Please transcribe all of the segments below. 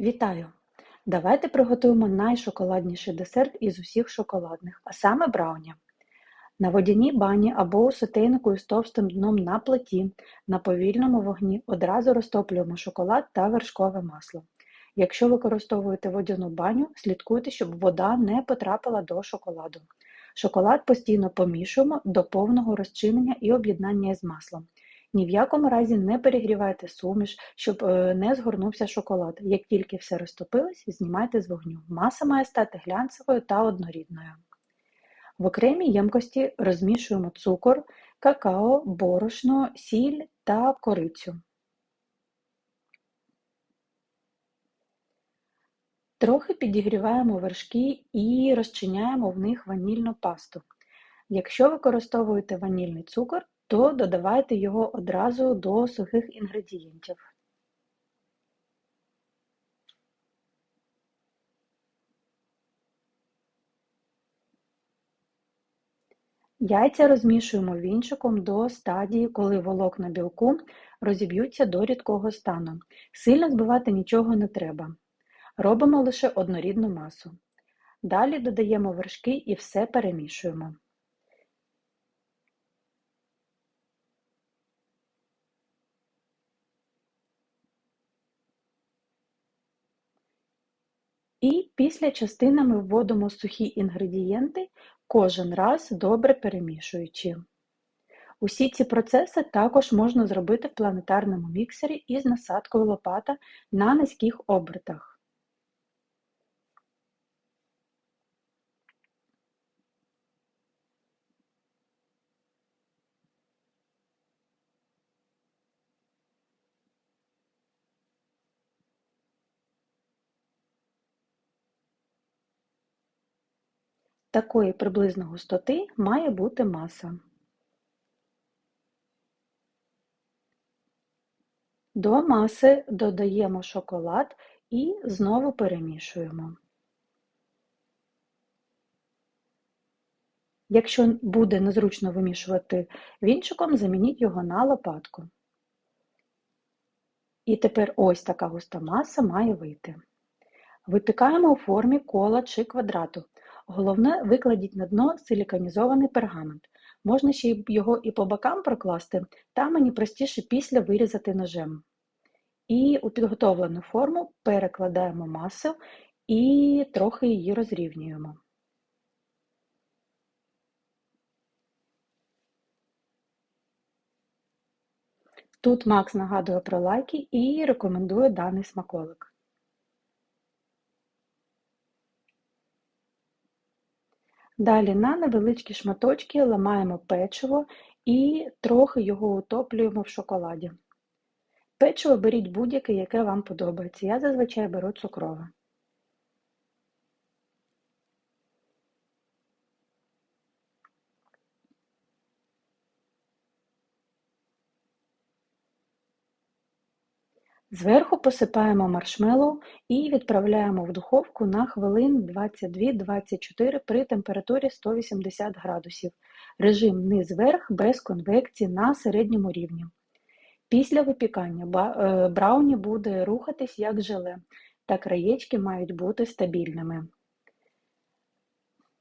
Вітаю! Давайте приготуємо найшоколадніший десерт із усіх шоколадних, а саме брауні. На водяній бані або у сотейнику із товстим дном на плиті на повільному вогні одразу розтоплюємо шоколад та вершкове масло. Якщо використовуєте водяну баню, слідкуйте, щоб вода не потрапила до шоколаду. Шоколад постійно помішуємо до повного розчинення і об'єднання з маслом. Ні в якому разі не перегрівайте суміш, щоб е, не згорнувся шоколад. Як тільки все розтопилось, знімайте з вогню. Маса має стати глянцевою та однорідною. В окремій ємкості розмішуємо цукор, какао, борошно, сіль та корицю. Трохи підігріваємо вершки і розчиняємо в них ванільну пасту. Якщо використовуєте ванільний цукор, то додавайте його одразу до сухих інгредієнтів. Яйця розмішуємо вінчиком до стадії, коли волокна білку розіб'ються до рідкого стану. Сильно збивати нічого не треба. Робимо лише однорідну масу. Далі додаємо вершки і все перемішуємо. І після частинами вводимо сухі інгредієнти, кожен раз добре перемішуючи. Усі ці процеси також можна зробити в планетарному міксері із насадкою лопата на низьких обертах. Такої приблизно густоти має бути маса. До маси додаємо шоколад і знову перемішуємо. Якщо буде незручно вимішувати вінчиком, замініть його на лопатку. І тепер ось така густа маса має вийти. Випікаємо у формі кола чи квадрату. Головне, викладіть на дно силіконізований пергамент. Можна ще його і по бокам прокласти, та мені простіше після вирізати ножем. І у підготовлену форму перекладаємо масу і трохи її розрівнюємо. Тут Макс нагадує про лайки і рекомендує даний смаколик. Далі на невеличкі шматочки ламаємо печиво і трохи його утоплюємо в шоколаді. Печиво беріть будь-яке, яке вам подобається. Я зазвичай беру цукрове. Зверху посипаємо маршмеллоу і відправляємо в духовку на хвилин 22-24 при температурі 180 градусів. Режим низ-верх без конвекції на середньому рівні. Після випікання е, брауні буде рухатись як желе, та краєчки мають бути стабільними.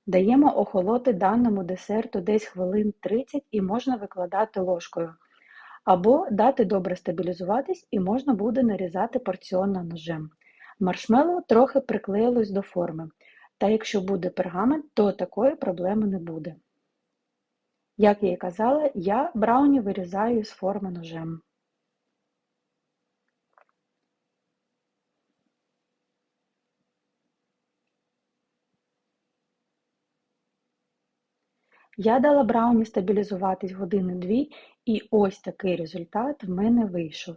Даємо охолоти даному десерту десь хвилин 30 і можна викладати ложкою. Або дати добре стабілізуватись і можна буде нарізати порціонно ножем. Маршмеллоу трохи приклеїлось до форми, та якщо буде пергамент, то такої проблеми не буде. Як я і казала, я брауні вирізаю з форми ножем. Я дала брауні стабілізуватись години-дві, і ось такий результат в мене вийшов.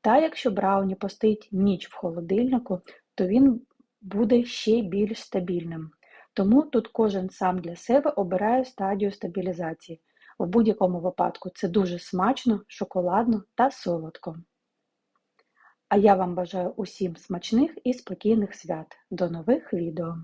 Та якщо брауні постоїть ніч в холодильнику, то він буде ще більш стабільним. Тому тут кожен сам для себе обирає стадію стабілізації. В будь-якому випадку це дуже смачно, шоколадно та солодко. А я вам бажаю усім смачних і спокійних свят. До нових відео!